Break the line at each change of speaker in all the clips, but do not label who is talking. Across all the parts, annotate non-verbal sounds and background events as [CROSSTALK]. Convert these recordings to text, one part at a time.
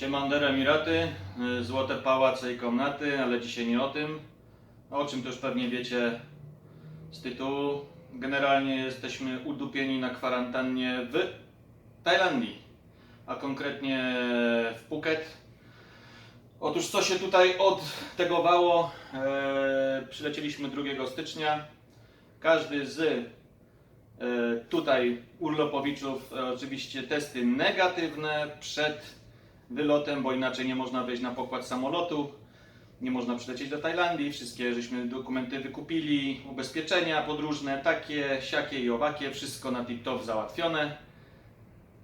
Siemander Emiraty, złote pałace i komnaty, ale dzisiaj nie o tym. O czym to już pewnie wiecie z tytułu. Generalnie jesteśmy udupieni na kwarantannie w Tajlandii, a konkretnie w Phuket. Otóż co się tutaj odtegowało? E, przylecieliśmy 2 stycznia. Każdy z e, tutaj urlopowiczów e, oczywiście testy negatywne przed wylotem, bo inaczej nie można wejść na pokład samolotu, nie można przylecieć do Tajlandii, wszystkie żeśmy dokumenty wykupili, ubezpieczenia podróżne, takie, siakie i owakie, wszystko na tip-top załatwione.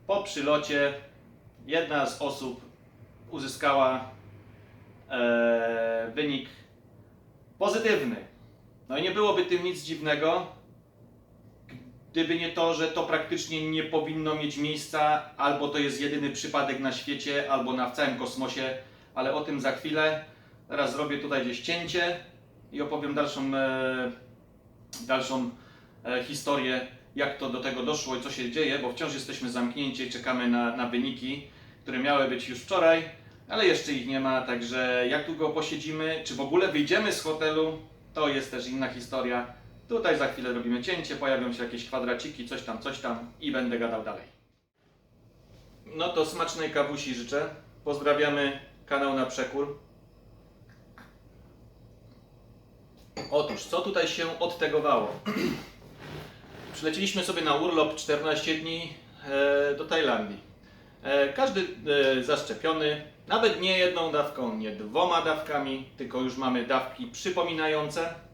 Po przylocie jedna z osób uzyskała e, wynik pozytywny. No i nie byłoby tym nic dziwnego, gdyby nie to, że to praktycznie nie powinno mieć miejsca, albo to jest jedyny przypadek na świecie, albo na całym kosmosie, ale o tym za chwilę. Teraz zrobię tutaj gdzieś cięcie i opowiem dalszą, e, dalszą e, historię, jak to do tego doszło i co się dzieje, bo wciąż jesteśmy zamknięci czekamy na, na wyniki, które miały być już wczoraj, ale jeszcze ich nie ma, także jak długo posiedzimy, czy w ogóle wyjdziemy z hotelu, to jest też inna historia. Tutaj za chwilę robimy cięcie, pojawią się jakieś kwadraciki, coś tam, coś tam i będę gadał dalej. No to smacznej kawusi życzę. Pozdrawiamy kanał na przekór. Otóż, co tutaj się odtegowało? Przyleciliśmy sobie na urlop 14 dni e, do Tajlandii. E, każdy e, zaszczepiony, nawet nie jedną dawką, nie dwoma dawkami, tylko już mamy dawki przypominające.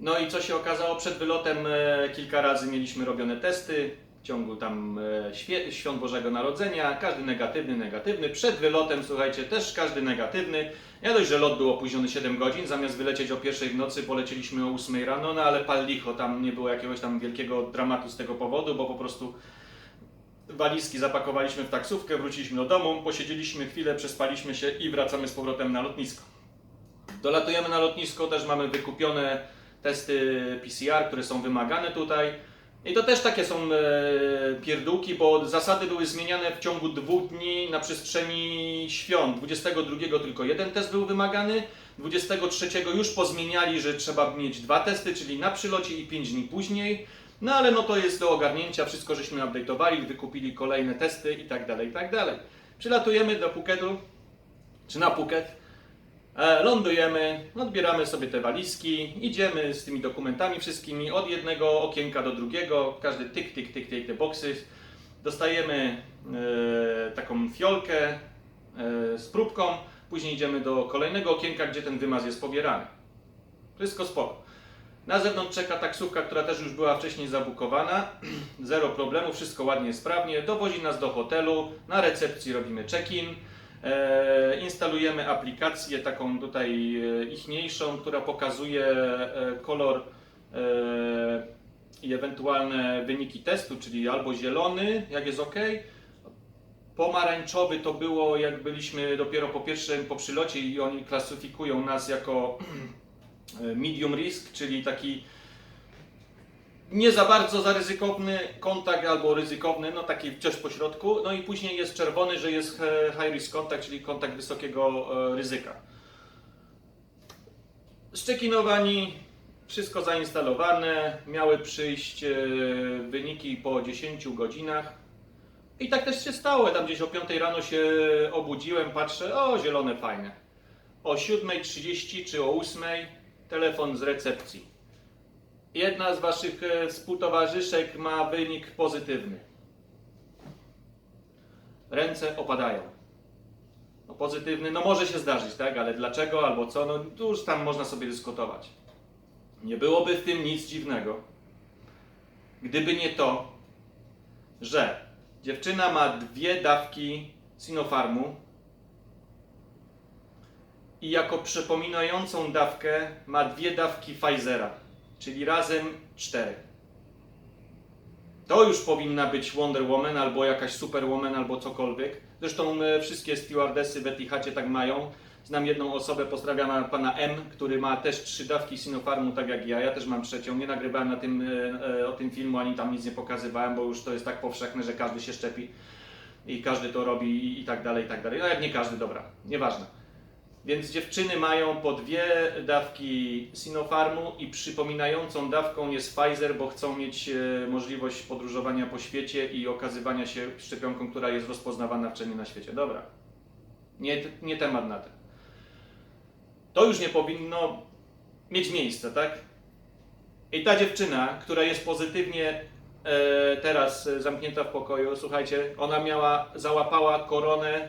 No i co się okazało przed wylotem, e, kilka razy mieliśmy robione testy w ciągu tam e, świąt Bożego Narodzenia, każdy negatywny, negatywny. Przed wylotem, słuchajcie, też każdy negatywny. Ja dość, że lot był opóźniony 7 godzin, zamiast wylecieć o pierwszej w nocy, polecieliśmy o 8 rano, no ale pal licho, tam nie było jakiegoś tam wielkiego dramatu z tego powodu, bo po prostu walizki zapakowaliśmy w taksówkę, wróciliśmy do domu, posiedzieliśmy chwilę, przespaliśmy się i wracamy z powrotem na lotnisko. Dolatujemy na lotnisko, też mamy wykupione testy PCR, które są wymagane tutaj. I to też takie są e, pierdółki, bo zasady były zmieniane w ciągu dwóch dni na przestrzeni świąt. 22 tylko jeden test był wymagany, 23 już pozmieniali, że trzeba mieć dwa testy, czyli na przylocie i 5 dni później. No ale no to jest do ogarnięcia, wszystko żeśmy update'owali, wykupili kolejne testy i tak dalej, i tak dalej. Przylatujemy do Phuketu, czy na Phuket. E, Lądujemy, odbieramy sobie te walizki, idziemy z tymi dokumentami wszystkimi od jednego okienka do drugiego, każdy tyk, tyk, tyk, tyk, te boksy. Dostajemy e, taką fiolkę e, z próbką, później idziemy do kolejnego okienka, gdzie ten wymaz jest pobierany. Wszystko spoko. Na zewnątrz czeka taksówka, która też już była wcześniej zabukowana. [CLEARS THROAT] Zero problemu, wszystko ładnie, sprawnie. Dowozi nas do hotelu, na recepcji robimy check-in. E, instalujemy aplikację taką tutaj e, ichniejszą, która pokazuje e, kolor i ewentualne wyniki testu, czyli albo zielony, jak jest ok, pomarańczowy to było jak byliśmy dopiero po pierwszym, po przylocie i oni klasyfikują nas jako [CLEARS THROAT] medium risk, czyli taki nie za bardzo zaryzykowny kontakt albo ryzykowny, no taki coś po środku. No i później jest czerwony, że jest e, high risk contact, czyli kontakt wysokiego e, ryzyka. Szczekinowani, wszystko zainstalowane, miały przyjść e, wyniki po 10 godzinach. I tak też się stało, tam gdzieś o 5 rano się obudziłem, patrzę, o zielone fajne. O 7.30 czy o 8.00 telefon z recepcji. Jedna z Waszych e, współtowarzyszek ma wynik pozytywny. Ręce opadają. No pozytywny, no może się zdarzyć, tak? Ale dlaczego albo co? No tu już tam można sobie dyskutować. Nie byłoby w tym nic dziwnego, gdyby nie to, że dziewczyna ma dwie dawki Sinopharmu i jako przypominającą dawkę ma dwie dawki Pfizera czyli razem cztery. To już powinna być Wonder Woman albo jakaś Superwoman albo cokolwiek. Zresztą e, wszystkie stewardesy w Etihadzie tak mają. Znam jedną osobę, pozdrawiam pana M, który ma też trzy dawki Sinopharmu, tak jak ja. Ja też mam trzecią. Nie nagrywałem na tym, e, e, o tym filmu, ani tam nic nie pokazywałem, bo już to jest tak powszechne, że każdy się szczepi. i każdy to robi i, i tak dalej, i tak dalej. No jak nie każdy, dobra, nieważne. Więc dziewczyny mają po dwie dawki Sinopharmu i przypominającą dawką jest Pfizer, bo chcą mieć e, możliwość podróżowania po świecie i okazywania się szczepionką, która jest rozpoznawana wcześniej na świecie. Dobra. Nie, nie temat na ten. To już nie powinno mieć miejsca, tak? I ta dziewczyna, która jest pozytywnie e, teraz zamknięta w pokoju, słuchajcie, ona miała, załapała koronę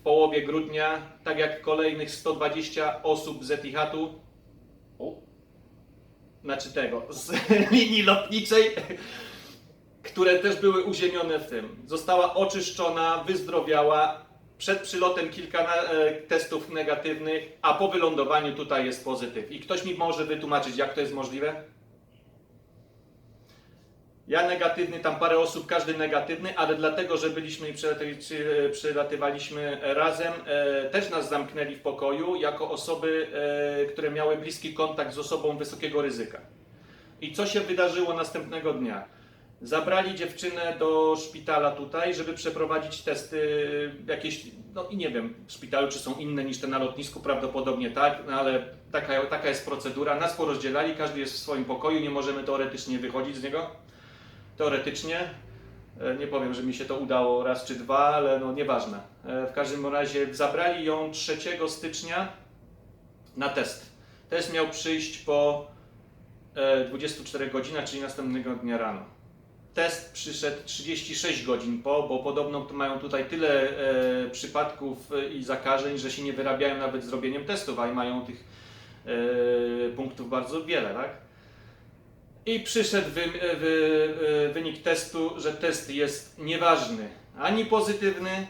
w połowie grudnia, tak jak kolejnych 120 osób z Etihadu, znaczy tego, z [LAUGHS] linii lotniczej, które też były uziemione w tym. Została oczyszczona, wyzdrowiała, przed przylotem kilka e, testów negatywnych, a po wylądowaniu tutaj jest pozytyw. I ktoś mi może wytłumaczyć, jak to jest możliwe? Ja negatywny, tam parę osób, każdy negatywny, ale dlatego, że byliśmy i przylaty- przy- przylatywaliśmy razem, e, też nas zamknęli w pokoju jako osoby, e, które miały bliski kontakt z osobą wysokiego ryzyka. I co się wydarzyło następnego dnia? Zabrali dziewczynę do szpitala tutaj, żeby przeprowadzić testy jakieś, no i nie wiem, w szpitalu czy są inne niż te na lotnisku, prawdopodobnie tak, no ale taka, taka jest procedura. Nas porozdzielali, każdy jest w swoim pokoju, nie możemy teoretycznie wychodzić z niego. Teoretycznie. E, Nie powiem, że mi się to udało raz czy dwa, ale no nieważne. E, W każdym razie zabrali ją 3 stycznia na test. Test miał przyjść po e, 24 godzinach, czyli następnego dnia rano. Test przyszedł 36 godzin po, bo podobno mają tutaj tyle e, przypadków e, i zakażeń, że się nie wyrabiają nawet zrobieniem testów, a i mają tych e, punktów bardzo wiele, tak? I przyszedł wy, wy, e, wynik testu, że test jest nieważny. Ani pozytywny,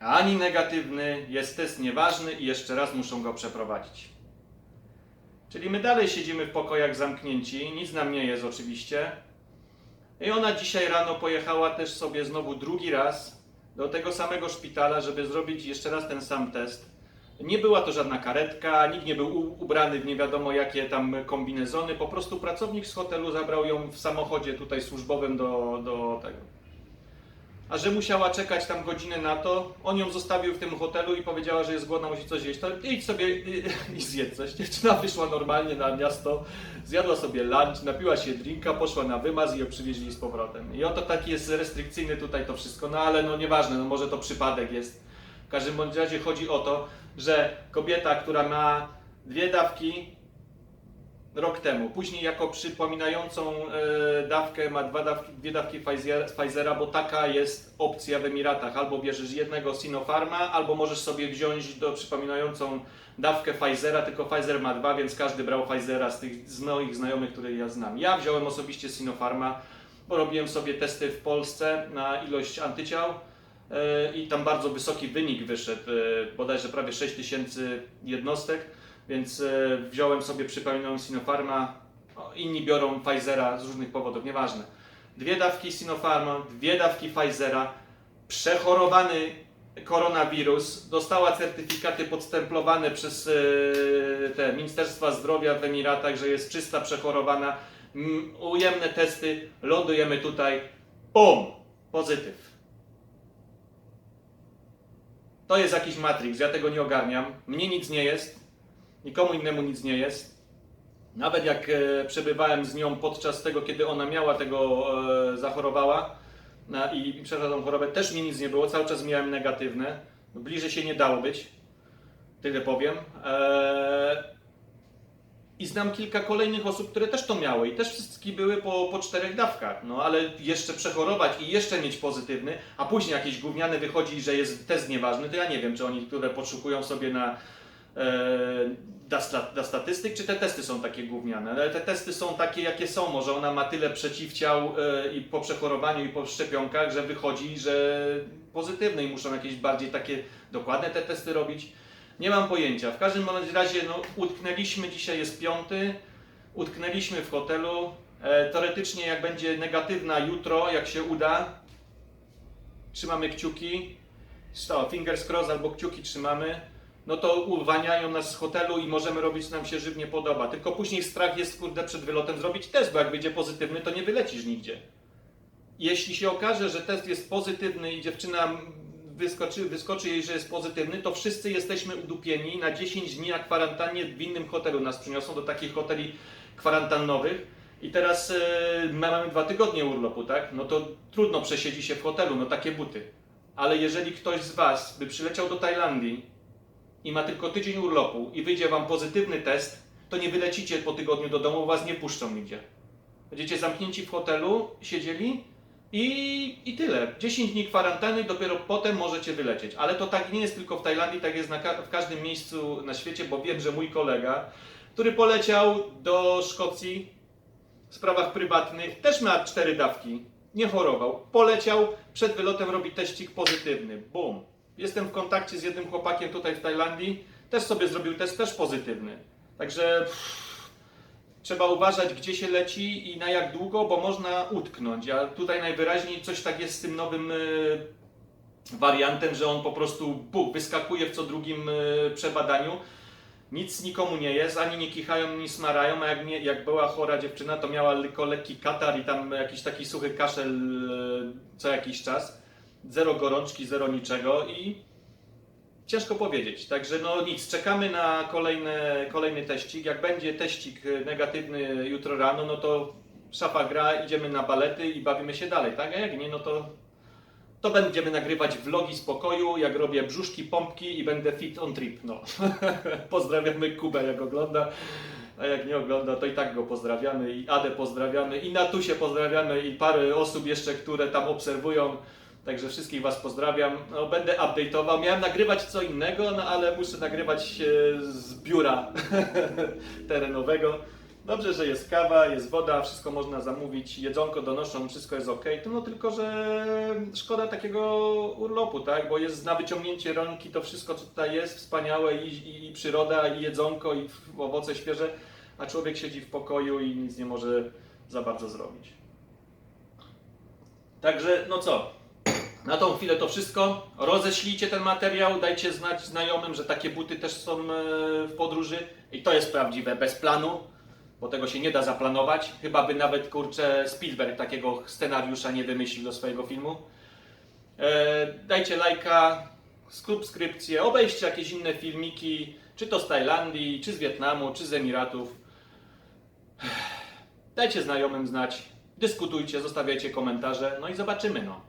ani negatywny. Jest test nieważny i jeszcze raz muszą go przeprowadzić. Czyli my dalej siedzimy w pokojach zamknięci, nic nam nie jest oczywiście. I ona dzisiaj rano pojechała też sobie znowu drugi raz do tego samego szpitala, żeby zrobić jeszcze raz ten sam test. Nie była to żadna karetka, nikt nie był ubrany w nie wiadomo jakie tam kombinezony, po prostu pracownik z hotelu zabrał ją w samochodzie tutaj służbowym do, do tego. A że musiała czekać tam godzinę na to, on ją zostawił w tym hotelu i powiedziała, że jest głodna, musi coś jeść. To idź sobie i, i zjedz coś. Dziewczyna wyszła normalnie na miasto, zjadła sobie lunch, napiła się drinka, poszła na wymaz i ją przywieźli z powrotem. I oto taki jest restrykcyjny tutaj to wszystko, no ale no nieważne, no może to przypadek jest. W każdym bądź razie chodzi o to, że kobieta, która ma dwie dawki rok temu, później jako przypominającą e, dawkę ma dwa dawki, dwie dawki Pfizer, Pfizera, bo taka jest opcja w Emiratach. Albo bierzesz jednego Sinopharma, albo możesz sobie wziąć do przypominającą dawkę Pfizera, tylko Pfizer ma dwa, więc każdy brał Pfizera z tych z moich znajomych, których ja znam. Ja wziąłem osobiście Sinopharma, bo robiłem sobie testy w Polsce na ilość antyciał i tam bardzo wysoki wynik wyszedł, e, bodajże prawie 6000 jednostek, więc e, wziąłem sobie, przypominam, Sinopharma, inni biorą Pfizera z różnych powodów, nieważne. Dwie dawki Sinopharma, dwie dawki Pfizera, przechorowany koronawirus, dostała certyfikaty podstemplowane przez e, te Ministerstwa Zdrowia w Emiratach, że jest czysta, przechorowana, ujemne testy, lądujemy tutaj, BUM! Pozytyw. To jest jakiś Matrix, ja tego nie ogarniam. Mnie nic nie jest, nikomu innemu nic nie jest. Nawet jak e, przebywałem z nią podczas tego, kiedy ona miała tego, e, zachorowała i, przeszła tą chorobę, też mi nic nie było, cały czas miałem negatywne. Bliżej się nie dało być, tyle powiem. E, i znam kilka kolejnych osób, które też to miały i też wszystkie były po, po czterech dawkach. No ale jeszcze przechorować i jeszcze mieć pozytywny, a później jakiś gówniany wychodzi, że jest test nieważny, to ja nie wiem, czy oni, które podszukują sobie na e, dla, dla statystyk, czy te testy są takie gówniane. Ale te testy są takie, jakie są. Może ona ma tyle przeciwciał e, i po przechorowaniu i po szczepionkach, że wychodzi, że pozytywne i muszą jakieś bardziej takie dokładne te testy robić. Nie mam pojęcia. W każdym bądź razie no, utknęliśmy, dzisiaj jest piąty, utknęliśmy w hotelu. E, teoretycznie jak będzie negatywna jutro, jak się uda, trzymamy kciuki, to, fingers cross albo kciuki trzymamy, no to uwalniają nas z hotelu i możemy robić nam się żywnie podoba. Tylko później strach jest kurde przed wylotem zrobić test, bo jak będzie pozytywny, to nie wylecisz nigdzie. jeśli się okaże, że test jest pozytywny i dziewczyna wyskoczy, wyskoczy jej, że jest pozytywny, to wszyscy jesteśmy udupieni na 10 dni na kwarantannie w innym hotelu. Nas przyniosą do takich hoteli kwarantannowych. I teraz my mamy dwa tygodnie urlopu, tak? No to trudno przesiedzi się w hotelu, no takie buty. Ale jeżeli ktoś z Was by przyleciał do Tajlandii i ma tylko tydzień urlopu i wyjdzie Wam pozytywny test, to nie wylecicie po tygodniu do domu, Was nie puszczą nigdzie. Będziecie zamknięci w hotelu, siedzieli i, i tyle. 10 dni kwarantanny, dopiero potem możecie wylecieć. Ale to tak nie jest tylko w Tajlandii, tak jest na, w każdym miejscu na świecie, bo wiem, że mój kolega, który poleciał do Szkocji w sprawach prywatnych, też ma cztery dawki, nie chorował. Poleciał, przed wylotem robi teścik pozytywny. Bum. Jestem w kontakcie z jednym chłopakiem tutaj w Tajlandii, też sobie zrobił test, też pozytywny. Także pff, trzeba uważać, gdzie się leci i na jak długo, bo można utknąć. A tutaj najwyraźniej coś tak jest z tym nowym y, wariantem, że on po prostu buk, wyskakuje w co drugim y, przebadaniu. Nic nikomu nie jest, ani nie kichają, ani smarają, a jak, nie, jak była chora dziewczyna, to miała tylko lekki katar i tam jakiś taki suchy kaszel y, co jakiś czas. Zero gorączki, zero niczego i ciężko powiedzieć. Także no nic, czekamy na kolejne, kolejny teścik. Jak będzie teścik y, negatywny jutro rano, no to szafa gra, idziemy na balety i bawimy się dalej, tak? A jak nie, no to to będziemy nagrywać vlogi z pokoju, jak robię brzuszki, pompki i będę fit on trip. No. [LAUGHS] Pozdrawiamy Kubę, jak ogląda. A jak nie ogląda, to i tak go pozdrawiamy i Adę pozdrawiamy i Natusie pozdrawiamy i parę osób jeszcze, które tam obserwują. Także wszystkich Was pozdrawiam. No, będę update'ował. Miałem nagrywać co innego, no ale muszę nagrywać e, z biura [LAUGHS] terenowego. Dobrze, że jest kawa, jest woda, wszystko można zamówić, jedzonko donoszą, wszystko jest ok. No tylko, że szkoda takiego urlopu, tak? Bo jest na wyciągnięcie rąki to wszystko, co tutaj jest, wspaniałe i, i, i przyroda, i jedzonko, i owoce świeże, a człowiek siedzi w pokoju i nic nie może za bardzo zrobić. Także, no co? Na tą chwilę to wszystko. Roześlijcie ten materiał, dajcie znać znajomym, że takie buty też są e, w podróży. I to jest prawdziwe, bez planu, bo tego się nie da zaplanować. Chyba by nawet, kurczę, Spielberg takiego scenariusza nie wymyślił do swojego filmu. E, dajcie lajka, subskrypcję, obejrzcie jakieś inne filmiki, czy to z Tajlandii, czy z Wietnamu, czy z Emiratów. Dajcie znajomym znać, dyskutujcie, zostawiajcie komentarze, no i zobaczymy, no.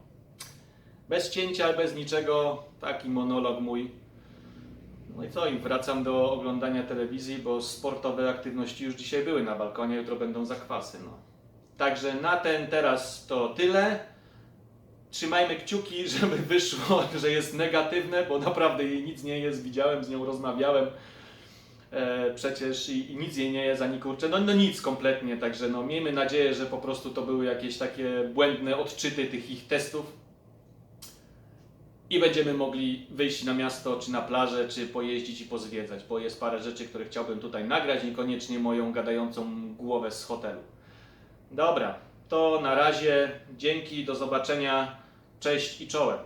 Bez cięcia, bez niczego, taki monolog mój. No i co, i wracam do oglądania telewizji, bo sportowe aktywności już dzisiaj były na balkonie, jutro będą zakwasy, no. Także na ten teraz to tyle. Trzymajmy kciuki, [LAUGHS] żeby wyszło, że jest negatywne, bo naprawdę jej nic nie jest. Widziałem, z nią rozmawiałem e, przecież i, i nic jej nie jest ani kurczę. No, no nic kompletnie, także no miejmy nadzieję, że po prostu to były jakieś takie błędne odczyty tych ich testów i będziemy mogli wyjść na miasto, czy na plażę, czy pojeździć i pozwiedzać, bo jest parę rzeczy, które chciałbym tutaj nagrać, niekoniecznie moją gadającą głowę z hotelu. Dobra, to na razie, dzięki, do zobaczenia, cześć i czołem.